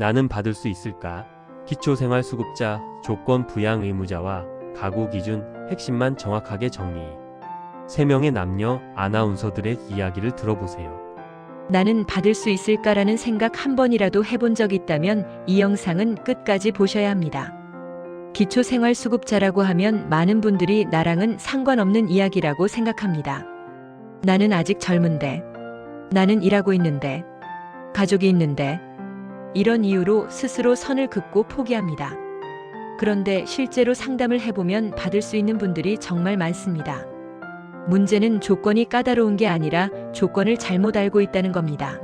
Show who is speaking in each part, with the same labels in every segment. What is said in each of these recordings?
Speaker 1: 나는 받을 수 있을까? 기초생활수급자, 조건 부양 의무자와 가구 기준, 핵심만 정확하게 정리. 세 명의 남녀 아나운서들의 이야기를 들어보세요.
Speaker 2: 나는 받을 수 있을까라는 생각 한 번이라도 해본 적 있다면 이 영상은 끝까지 보셔야 합니다. 기초생활수급자라고 하면 많은 분들이 나랑은 상관없는 이야기라고 생각합니다. 나는 아직 젊은데, 나는 일하고 있는데, 가족이 있는데, 이런 이유로 스스로 선을 긋고 포기합니다. 그런데 실제로 상담을 해보면 받을 수 있는 분들이 정말 많습니다. 문제는 조건이 까다로운 게 아니라 조건을 잘못 알고 있다는 겁니다.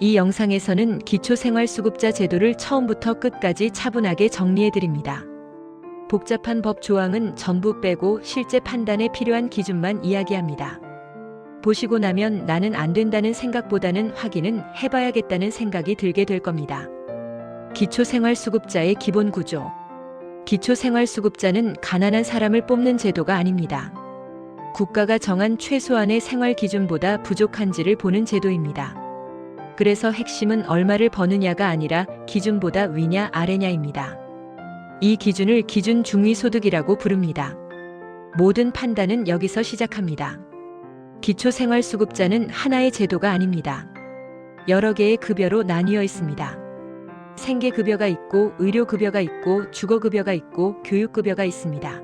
Speaker 2: 이 영상에서는 기초생활수급자 제도를 처음부터 끝까지 차분하게 정리해 드립니다. 복잡한 법 조항은 전부 빼고 실제 판단에 필요한 기준만 이야기합니다. 보시고 나면 나는 안 된다는 생각보다는 확인은 해봐야겠다는 생각이 들게 될 겁니다. 기초생활수급자의 기본 구조. 기초생활수급자는 가난한 사람을 뽑는 제도가 아닙니다. 국가가 정한 최소한의 생활 기준보다 부족한지를 보는 제도입니다. 그래서 핵심은 얼마를 버느냐가 아니라 기준보다 위냐 아래냐입니다. 이 기준을 기준 중위소득이라고 부릅니다. 모든 판단은 여기서 시작합니다. 기초생활수급자는 하나의 제도가 아닙니다. 여러 개의 급여로 나뉘어 있습니다. 생계급여가 있고, 의료급여가 있고, 주거급여가 있고, 교육급여가 있습니다.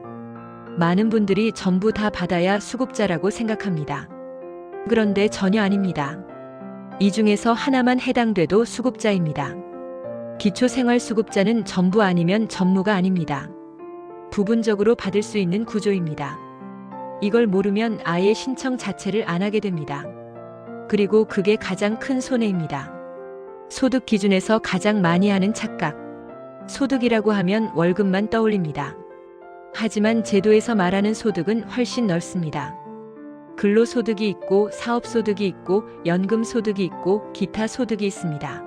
Speaker 2: 많은 분들이 전부 다 받아야 수급자라고 생각합니다. 그런데 전혀 아닙니다. 이 중에서 하나만 해당돼도 수급자입니다. 기초생활수급자는 전부 아니면 전무가 아닙니다. 부분적으로 받을 수 있는 구조입니다. 이걸 모르면 아예 신청 자체를 안 하게 됩니다. 그리고 그게 가장 큰 손해입니다. 소득 기준에서 가장 많이 하는 착각. 소득이라고 하면 월급만 떠올립니다. 하지만 제도에서 말하는 소득은 훨씬 넓습니다. 근로소득이 있고 사업소득이 있고 연금소득이 있고 기타 소득이 있습니다.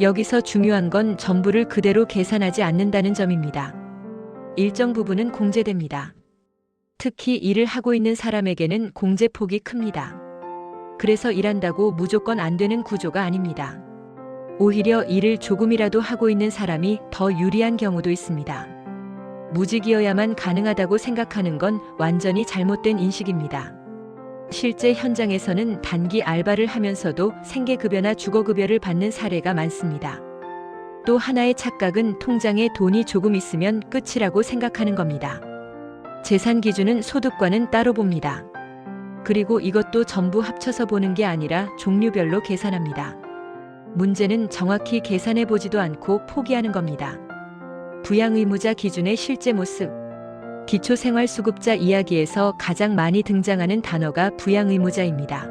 Speaker 2: 여기서 중요한 건 전부를 그대로 계산하지 않는다는 점입니다. 일정 부분은 공제됩니다. 특히 일을 하고 있는 사람에게는 공제폭이 큽니다. 그래서 일한다고 무조건 안 되는 구조가 아닙니다. 오히려 일을 조금이라도 하고 있는 사람이 더 유리한 경우도 있습니다. 무직이어야만 가능하다고 생각하는 건 완전히 잘못된 인식입니다. 실제 현장에서는 단기 알바를 하면서도 생계급여나 주거급여를 받는 사례가 많습니다. 또 하나의 착각은 통장에 돈이 조금 있으면 끝이라고 생각하는 겁니다. 재산 기준은 소득과는 따로 봅니다. 그리고 이것도 전부 합쳐서 보는 게 아니라 종류별로 계산합니다. 문제는 정확히 계산해 보지도 않고 포기하는 겁니다. 부양의무자 기준의 실제 모습. 기초생활수급자 이야기에서 가장 많이 등장하는 단어가 부양의무자입니다.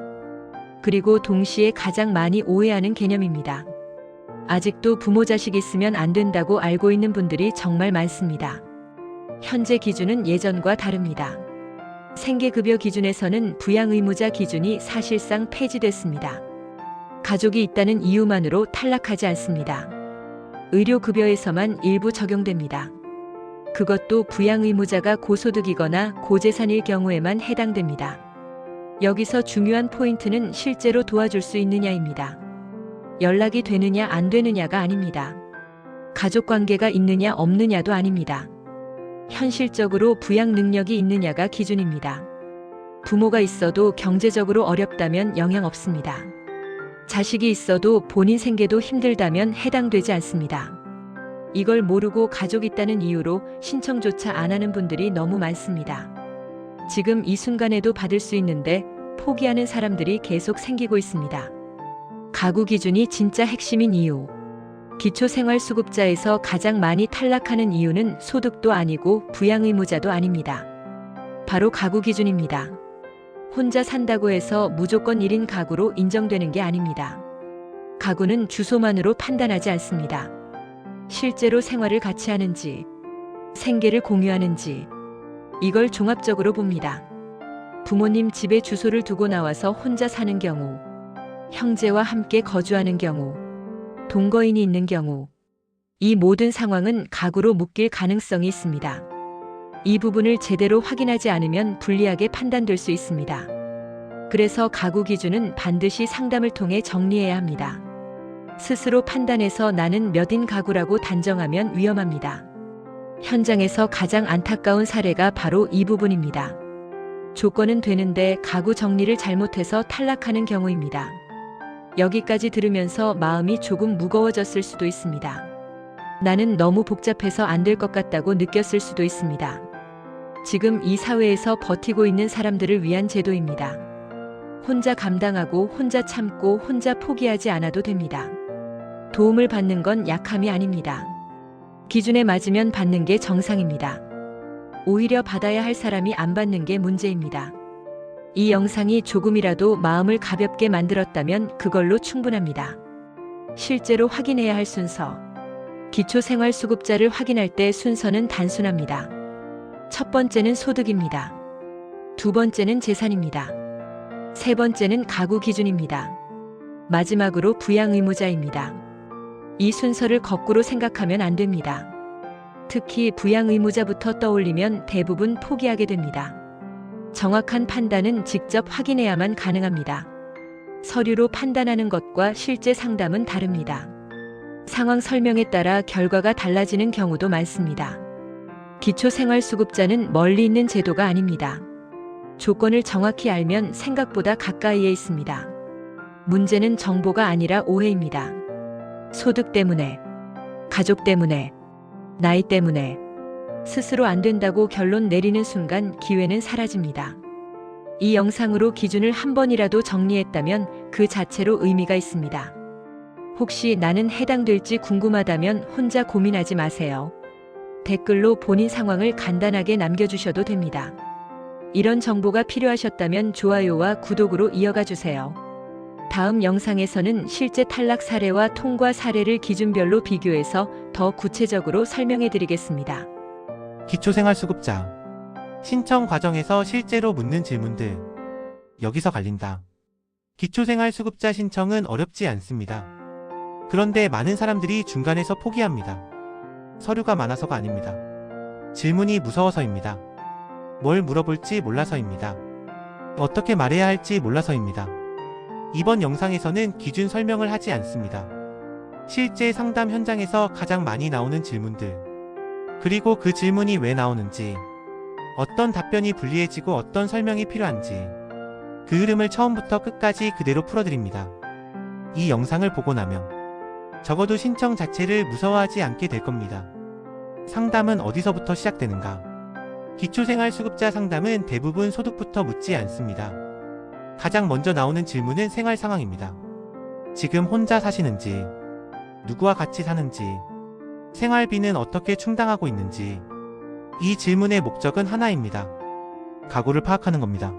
Speaker 2: 그리고 동시에 가장 많이 오해하는 개념입니다. 아직도 부모 자식 있으면 안 된다고 알고 있는 분들이 정말 많습니다. 현재 기준은 예전과 다릅니다. 생계급여 기준에서는 부양의무자 기준이 사실상 폐지됐습니다. 가족이 있다는 이유만으로 탈락하지 않습니다. 의료급여에서만 일부 적용됩니다. 그것도 부양의무자가 고소득이거나 고재산일 경우에만 해당됩니다. 여기서 중요한 포인트는 실제로 도와줄 수 있느냐입니다. 연락이 되느냐 안 되느냐가 아닙니다. 가족 관계가 있느냐 없느냐도 아닙니다. 현실적으로 부양 능력이 있느냐가 기준입니다. 부모가 있어도 경제적으로 어렵다면 영향 없습니다. 자식이 있어도 본인 생계도 힘들다면 해당되지 않습니다. 이걸 모르고 가족 있다는 이유로 신청조차 안 하는 분들이 너무 많습니다. 지금 이 순간에도 받을 수 있는데 포기하는 사람들이 계속 생기고 있습니다. 가구 기준이 진짜 핵심인 이유. 기초생활수급자에서 가장 많이 탈락하는 이유는 소득도 아니고 부양의무자도 아닙니다. 바로 가구 기준입니다. 혼자 산다고 해서 무조건 1인 가구로 인정되는 게 아닙니다. 가구는 주소만으로 판단하지 않습니다. 실제로 생활을 같이 하는지, 생계를 공유하는지, 이걸 종합적으로 봅니다. 부모님 집에 주소를 두고 나와서 혼자 사는 경우, 형제와 함께 거주하는 경우, 동거인이 있는 경우, 이 모든 상황은 가구로 묶일 가능성이 있습니다. 이 부분을 제대로 확인하지 않으면 불리하게 판단될 수 있습니다. 그래서 가구 기준은 반드시 상담을 통해 정리해야 합니다. 스스로 판단해서 나는 몇인 가구라고 단정하면 위험합니다. 현장에서 가장 안타까운 사례가 바로 이 부분입니다. 조건은 되는데 가구 정리를 잘못해서 탈락하는 경우입니다. 여기까지 들으면서 마음이 조금 무거워졌을 수도 있습니다. 나는 너무 복잡해서 안 될 것 같다고 느꼈을 수도 있습니다. 지금 이 사회에서 버티고 있는 사람들을 위한 제도입니다. 혼자 감당하고 혼자 참고 혼자 포기하지 않아도 됩니다. 도움을 받는 건 약함이 아닙니다. 기준에 맞으면 받는 게 정상입니다. 오히려 받아야 할 사람이 안 받는 게 문제입니다. 이 영상이 조금이라도 마음을 가볍게 만들었다면 그걸로 충분합니다. 실제로 확인해야 할 순서. 기초생활수급자를 확인할 때 순서는 단순합니다. 첫 번째는 소득입니다. 두 번째는 재산입니다. 세 번째는 가구 기준입니다. 마지막으로 부양 의무자입니다. 이 순서를 거꾸로 생각하면 안 됩니다. 특히 부양 의무자부터 떠올리면 대부분 포기하게 됩니다. 정확한 판단은 직접 확인해야만 가능합니다. 서류로 판단하는 것과 실제 상담은 다릅니다. 상황 설명에 따라 결과가 달라지는 경우도 많습니다. 기초생활수급자는 멀리 있는 제도가 아닙니다. 조건을 정확히 알면 생각보다 가까이에 있습니다. 문제는 정보가 아니라 오해입니다. 소득 때문에, 가족 때문에, 나이 때문에, 스스로 안 된다고 결론 내리는 순간 기회는 사라집니다. 이 영상으로 기준을 한 번이라도 정리했다면 그 자체로 의미가 있습니다. 혹시 나는 해당될지 궁금하다면 혼자 고민하지 마세요. 댓글로 본인 상황을 간단하게 남겨주셔도 됩니다. 이런 정보가 필요하셨다면 좋아요와 구독으로 이어가 주세요. 다음 영상에서는 실제 탈락 사례와 통과 사례를 기준별로 비교해서 더 구체적으로 설명해 드리겠습니다.
Speaker 3: 기초생활수급자 신청 과정에서 실제로 묻는 질문들 여기서 갈린다. 기초생활수급자 신청은 어렵지 않습니다. 그런데 많은 사람들이 중간에서 포기합니다. 서류가 많아서가 아닙니다. 질문이 무서워서입니다. 뭘 물어볼지 몰라서입니다. 어떻게 말해야 할지 몰라서입니다. 이번 영상에서는 기준 설명을 하지 않습니다. 실제 상담 현장에서 가장 많이 나오는 질문들, 그리고 그 질문이 왜 나오는지, 어떤 답변이 불리해지고 어떤 설명이 필요한지, 그 흐름을 처음부터 끝까지 그대로 풀어드립니다. 이 영상을 보고 나면 적어도 신청 자체를 무서워하지 않게 될 겁니다. 상담은 어디서부터 시작되는가? 기초생활수급자 상담은 대부분 소득부터 묻지 않습니다. 가장 먼저 나오는 질문은 생활 상황입니다. 지금 혼자 사시는지, 누구와 같이 사는지, 생활비는 어떻게 충당하고 있는지, 이 질문의 목적은 하나입니다. 가구를 파악하는 겁니다.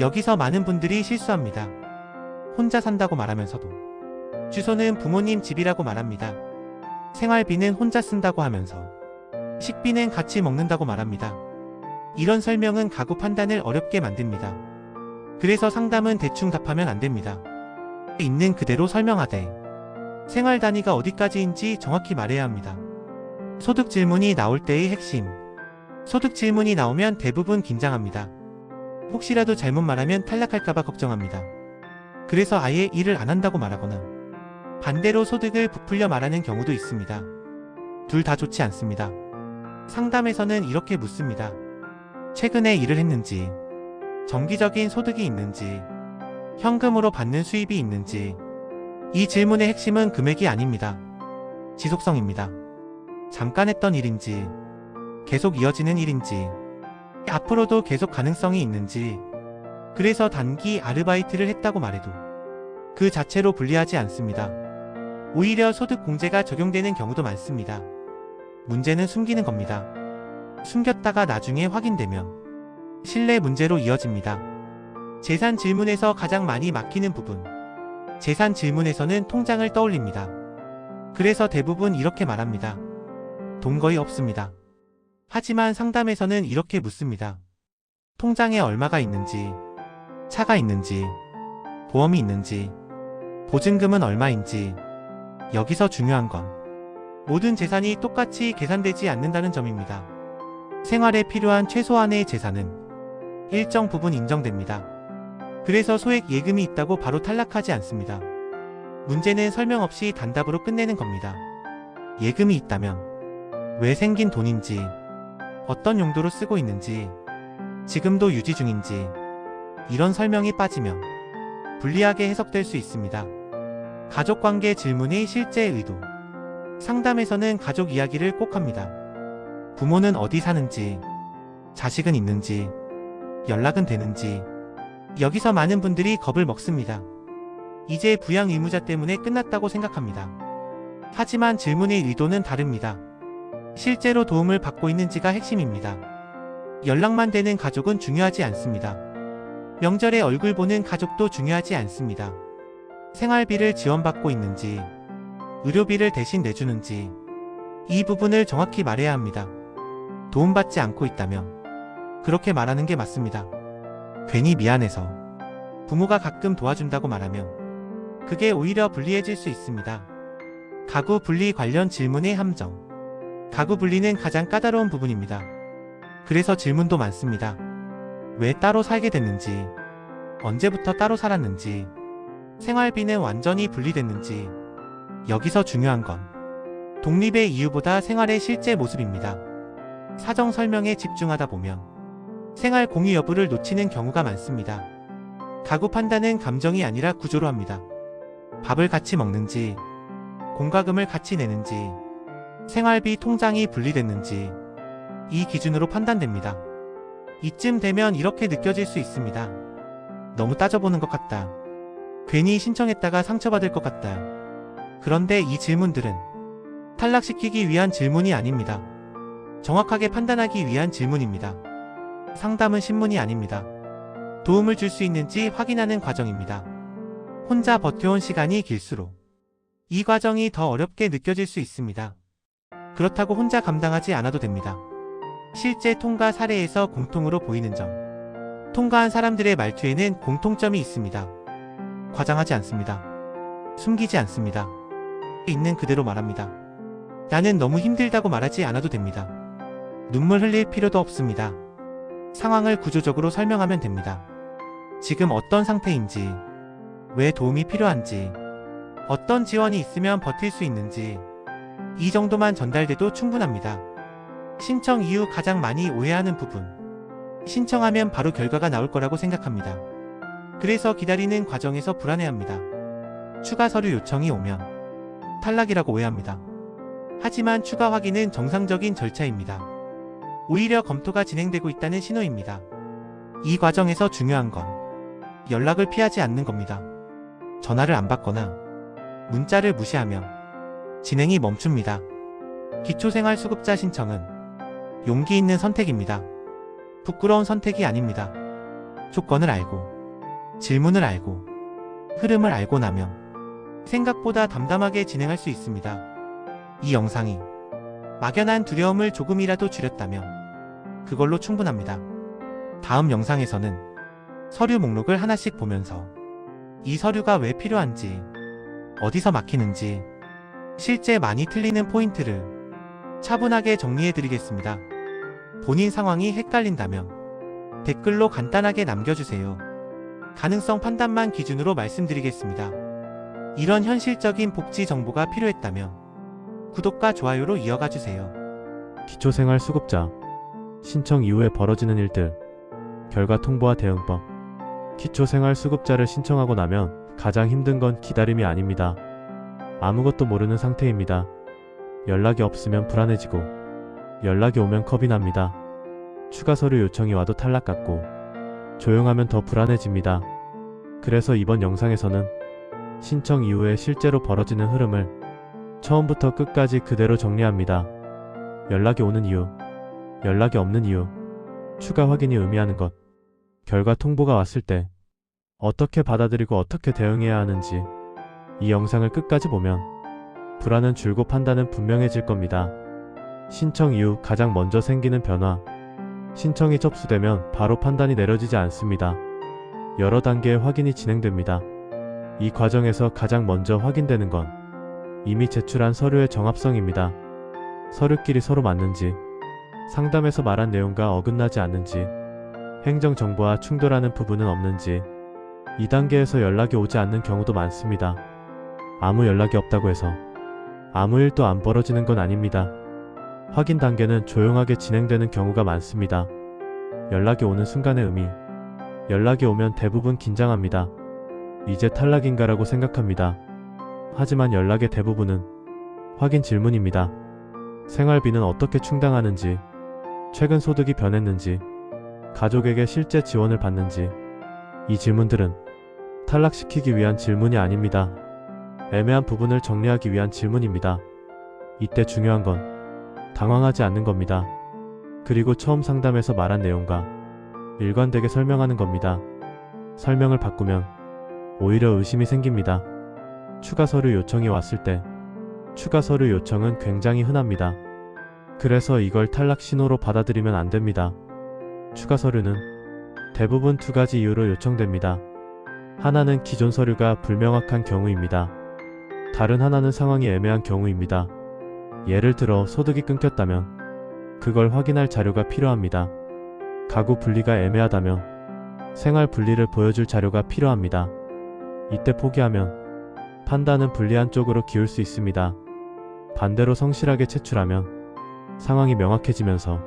Speaker 3: 여기서 많은 분들이 실수합니다. 혼자 산다고 말하면서도 주소는 부모님 집이라고 말합니다. 생활비는 혼자 쓴다고 하면서 식비는 같이 먹는다고 말합니다. 이런 설명은 가구 판단을 어렵게 만듭니다. 그래서 상담은 대충 답하면 안 됩니다. 있는 그대로 설명하되 생활 단위가 어디까지인지 정확히 말해야 합니다. 소득 질문이 나올 때의 핵심. 소득 질문이 나오면 대부분 긴장합니다. 혹시라도 잘못 말하면 탈락할까봐 걱정합니다. 그래서 아예 일을 안 한다고 말하거나 반대로 소득을 부풀려 말하는 경우도 있습니다. 둘 다 좋지 않습니다. 상담에서는 이렇게 묻습니다. 최근에 일을 했는지, 정기적인 소득이 있는지, 현금으로 받는 수입이 있는지, 이 질문의 핵심은 금액이 아닙니다. 지속성입니다. 잠깐 했던 일인지, 계속 이어지는 일인지, 앞으로도 계속 가능성이 있는지, 그래서 단기 아르바이트를 했다고 말해도 그 자체로 불리하지 않습니다. 오히려 소득 공제가 적용되는 경우도 많습니다. 문제는 숨기는 겁니다. 숨겼다가 나중에 확인되면 신뢰 문제로 이어집니다. 재산 질문에서 가장 많이 막히는 부분. 재산 질문에서는 통장을 떠올립니다. 그래서 대부분 이렇게 말합니다. 돈 거의 없습니다. 하지만 상담에서는 이렇게 묻습니다. 통장에 얼마가 있는지, 차가 있는지, 보험이 있는지, 보증금은 얼마인지, 여기서 중요한 건 모든 재산이 똑같이 계산되지 않는다는 점입니다. 생활에 필요한 최소한의 재산은 일정 부분 인정됩니다. 그래서 소액 예금이 있다고 바로 탈락하지 않습니다. 문제는 설명 없이 단답으로 끝내는 겁니다. 예금이 있다면 왜 생긴 돈인지, 어떤 용도로 쓰고 있는지, 지금도 유지 중인지, 이런 설명이 빠지면 불리하게 해석될 수 있습니다. 가족관계 질문의 실제 의도. 상담에서는 가족 이야기를 꼭 합니다. 부모는 어디 사는지, 자식은 있는지, 연락은 되는지, 여기서 많은 분들이 겁을 먹습니다. 이제 부양 의무자 때문에 끝났다고 생각합니다. 하지만 질문의 의도는 다릅니다. 실제로 도움을 받고 있는지가 핵심입니다. 연락만 되는 가족은 중요하지 않습니다. 명절에 얼굴 보는 가족도 중요하지 않습니다. 생활비를 지원받고 있는지, 의료비를 대신 내주는지, 이 부분을 정확히 말해야 합니다. 도움받지 않고 있다면, 그렇게 말하는 게 맞습니다. 괜히 미안해서, 부모가 가끔 도와준다고 말하면, 그게 오히려 불리해질 수 있습니다. 가구 분리 관련 질문의 함정. 가구 분리는 가장 까다로운 부분입니다. 그래서 질문도 많습니다. 왜 따로 살게 됐는지, 언제부터 따로 살았는지, 생활비는 완전히 분리됐는지, 여기서 중요한 건 독립의 이유보다 생활의 실제 모습입니다. 사정 설명에 집중하다 보면 생활 공유 여부를 놓치는 경우가 많습니다. 가구 판단은 감정이 아니라 구조로 합니다. 밥을 같이 먹는지, 공과금을 같이 내는지, 생활비 통장이 분리됐는지, 이 기준으로 판단됩니다. 이쯤 되면 이렇게 느껴질 수 있습니다. 너무 따져보는 것 같다. 괜히 신청했다가 상처받을 것 같다. 그런데 이 질문들은 탈락시키기 위한 질문이 아닙니다. 정확하게 판단하기 위한 질문입니다. 상담은 신문이 아닙니다. 도움을 줄 수 있는지 확인하는 과정입니다. 혼자 버텨온 시간이 길수록 이 과정이 더 어렵게 느껴질 수 있습니다. 그렇다고 혼자 감당하지 않아도 됩니다. 실제 통과 사례에서 공통으로 보이는 점. 통과한 사람들의 말투에는 공통점이 있습니다. 과장하지 않습니다. 숨기지 않습니다. 있는 그대로 말합니다. 나는 너무 힘들다고 말하지 않아도 됩니다. 눈물 흘릴 필요도 없습니다. 상황을 구조적으로 설명하면 됩니다. 지금 어떤 상태인지, 왜 도움이 필요한지, 어떤 지원이 있으면 버틸 수 있는지, 이 정도만 전달돼도 충분합니다. 신청 이후 가장 많이 오해하는 부분. 신청하면 바로 결과가 나올 거라고 생각합니다. 그래서 기다리는 과정에서 불안해합니다. 추가 서류 요청이 오면 탈락이라고 오해합니다. 하지만 추가 확인은 정상적인 절차입니다. 오히려 검토가 진행되고 있다는 신호입니다. 이 과정에서 중요한 건 연락을 피하지 않는 겁니다. 전화를 안 받거나 문자를 무시하면 진행이 멈춥니다. 기초생활수급자 신청은 용기 있는 선택입니다. 부끄러운 선택이 아닙니다. 조건을 알고, 질문을 알고, 흐름을 알고 나면 생각보다 담담하게 진행할 수 있습니다. 이 영상이 막연한 두려움을 조금이라도 줄였다면 그걸로 충분합니다. 다음 영상에서는 서류 목록을 하나씩 보면서 이 서류가 왜 필요한지, 어디서 막히는지, 실제 많이 틀리는 포인트를 차분하게 정리해 드리겠습니다. 본인 상황이 헷갈린다면 댓글로 간단하게 남겨주세요. 가능성 판단만 기준으로 말씀드리겠습니다. 이런 현실적인 복지 정보가 필요했다면 구독과 좋아요로 이어가 주세요.
Speaker 4: 기초생활 수급자 신청 이후에 벌어지는 일들 결과 통보와 대응법 기초생활 수급자를 신청하고 나면 가장 힘든 건 기다림이 아닙니다. 아무것도 모르는 상태입니다. 연락이 없으면 불안해지고 연락이 오면 겁이 납니다. 추가 서류 요청이 와도 탈락 같고 조용하면 더 불안해집니다. 그래서 이번 영상에서는 신청 이후에 실제로 벌어지는 흐름을 처음부터 끝까지 그대로 정리합니다. 연락이 오는 이유, 연락이 없는 이유, 추가 확인이 의미하는 것, 결과 통보가 왔을 때 어떻게 받아들이고 어떻게 대응해야 하는지 이 영상을 끝까지 보면 불안은 줄고 판단은 분명해질 겁니다. 신청 이후 가장 먼저 생기는 변화. 신청이 접수되면 바로 판단이 내려지지 않습니다. 여러 단계의 확인이 진행됩니다. 이 과정에서 가장 먼저 확인되는 건 이미 제출한 서류의 정합성입니다. 서류끼리 서로 맞는지, 상담에서 말한 내용과 어긋나지 않는지, 행정정보와 충돌하는 부분은 없는지, 2단계에서 연락이 오지 않는 경우도 많습니다. 아무 연락이 없다고 해서 아무 일도 안 벌어지는 건 아닙니다. 확인 단계는 조용하게 진행되는 경우가 많습니다. 연락이 오는 순간의 의미. 연락이 오면 대부분 긴장합니다. 이제 탈락인가라고 생각합니다. 하지만 연락의 대부분은 확인 질문입니다. 생활비는 어떻게 충당하는지, 최근 소득이 변했는지, 가족에게 실제 지원을 받는지, 이 질문들은 탈락시키기 위한 질문이 아닙니다. 애매한 부분을 정리하기 위한 질문입니다. 이때 중요한 건 당황하지 않는 겁니다. 그리고 처음 상담에서 말한 내용과 일관되게 설명하는 겁니다. 설명을 바꾸면 오히려 의심이 생깁니다. 추가 서류 요청이 왔을 때 추가 서류 요청은 굉장히 흔합니다. 그래서 이걸 탈락 신호로 받아들이면 안 됩니다. 추가 서류는 대부분 두 가지 이유로 요청됩니다. 하나는 기존 서류가 불명확한 경우입니다. 다른 하나는 상황이 애매한 경우입니다. 예를 들어 소득이 끊겼다면 그걸 확인할 자료가 필요합니다. 가구 분리가 애매하다면 생활 분리를 보여줄 자료가 필요합니다. 이때 포기하면 판단은 불리한 쪽으로 기울 수 있습니다. 반대로 성실하게 제출하면 상황이 명확해지면서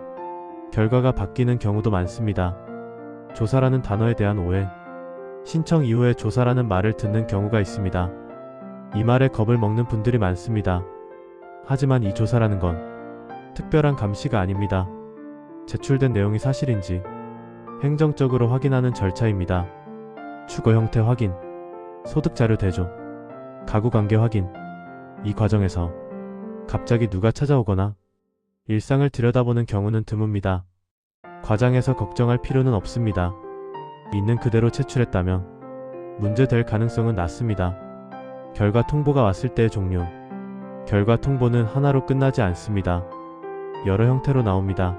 Speaker 4: 결과가 바뀌는 경우도 많습니다. 조사라는 단어에 대한 오해, 신청 이후에 조사라는 말을 듣는 경우가 있습니다. 이 말에 겁을 먹는 분들이 많습니다. 하지만 이 조사라는 건 특별한 감시가 아닙니다. 제출된 내용이 사실인지 행정적으로 확인하는 절차입니다. 주거 형태 확인, 소득 자료 대조, 가구 관계 확인. 이 과정에서 갑자기 누가 찾아오거나 일상을 들여다보는 경우는 드뭅니다. 과장해서 걱정할 필요는 없습니다. 있는 그대로 제출했다면 문제될 가능성은 낮습니다. 결과 통보가 왔을 때의 종류. 결과 통보는 하나로 끝나지 않습니다. 여러 형태로 나옵니다.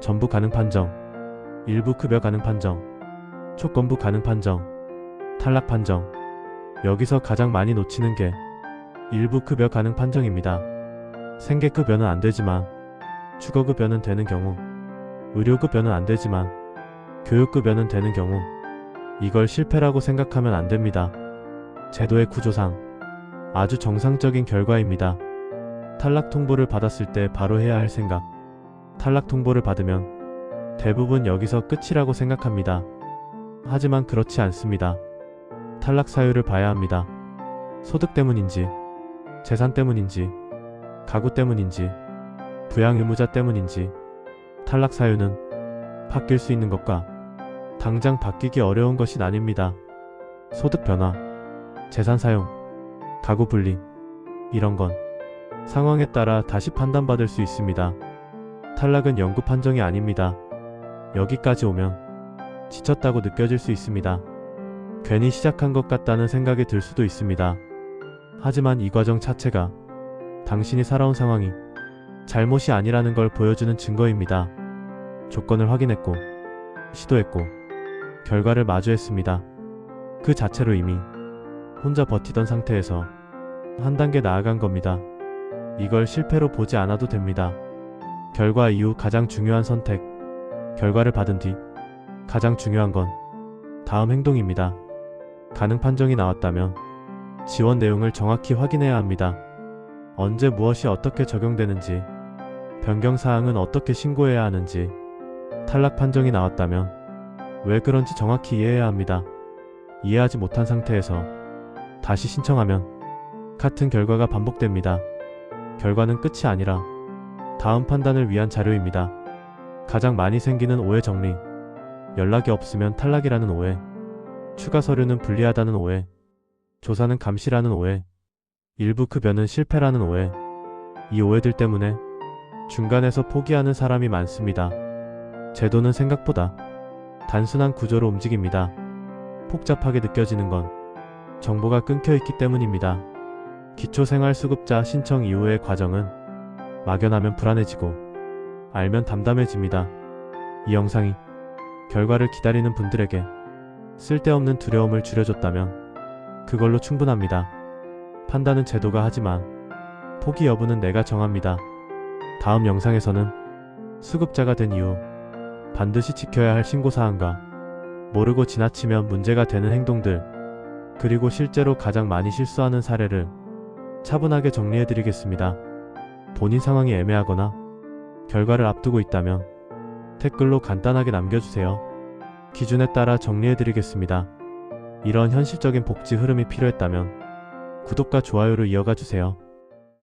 Speaker 4: 전부 가능 판정, 일부 급여 가능 판정, 초건부 가능 판정, 탈락 판정. 여기서 가장 많이 놓치는 게 일부 급여 가능 판정입니다. 생계급여는 안 되지만 주거급여는 되는 경우, 의료급여는 안 되지만 교육급여는 되는 경우, 이걸 실패라고 생각하면 안 됩니다. 제도의 구조상 아주 정상적인 결과입니다. 탈락 통보를 받았을 때 바로 해야 할 생각. 탈락 통보를 받으면 대부분 여기서 끝이라고 생각합니다. 하지만 그렇지 않습니다. 탈락 사유를 봐야 합니다. 소득 때문인지, 재산 때문인지, 가구 때문인지, 부양 의무자 때문인지, 탈락 사유는 바뀔 수 있는 것과 당장 바뀌기 어려운 것이 나뉩니다. 소득 변화, 재산 사용, 가구 분리, 이런 건 상황에 따라 다시 판단받을 수 있습니다. 탈락은 영구 판정이 아닙니다. 여기까지 오면 지쳤다고 느껴질 수 있습니다. 괜히 시작한 것 같다는 생각이 들 수도 있습니다. 하지만 이 과정 자체가 당신이 살아온 상황이 잘못이 아니라는 걸 보여주는 증거입니다. 조건을 확인했고, 시도했고, 결과를 마주했습니다. 그 자체로 이미 혼자 버티던 상태에서 한 단계 나아간 겁니다. 이걸 실패로 보지 않아도 됩니다. 결과 이후 가장 중요한 선택. 결과를 받은 뒤 가장 중요한 건 다음 행동입니다. 가능 판정이 나왔다면 지원 내용을 정확히 확인해야 합니다. 언제 무엇이 어떻게 적용되는지, 변경 사항은 어떻게 신고해야 하는지, 탈락 판정이 나왔다면 왜 그런지 정확히 이해해야 합니다. 이해하지 못한 상태에서 다시 신청하면 같은 결과가 반복됩니다. 결과는 끝이 아니라 다음 판단을 위한 자료입니다. 가장 많이 생기는 오해 정리. 연락이 없으면 탈락이라는 오해. 추가 서류는 불리하다는 오해. 조사는 감시라는 오해. 일부 급여는 실패라는 오해. 이 오해들 때문에 중간에서 포기하는 사람이 많습니다. 제도는 생각보다 단순한 구조로 움직입니다. 복잡하게 느껴지는 건 정보가 끊겨 있기 때문입니다. 기초생활수급자 신청 이후의 과정은 막연하면 불안해지고 알면 담담해집니다. 이 영상이 결과를 기다리는 분들에게 쓸데없는 두려움을 줄여줬다면 그걸로 충분합니다. 판단은 제도가 하지만 포기 여부는 내가 정합니다. 다음 영상에서는 수급자가 된 이후 반드시 지켜야 할 신고사항과 모르고 지나치면 문제가 되는 행동들 그리고 실제로 가장 많이 실수하는 사례를 차분하게 정리해드리겠습니다. 본인 상황이 애매하거나 결과를 앞두고 있다면 댓글로 간단하게 남겨주세요. 기준에 따라 정리해드리겠습니다. 이런 현실적인 복지 흐름이 필요했다면 구독과 좋아요를 이어가 주세요.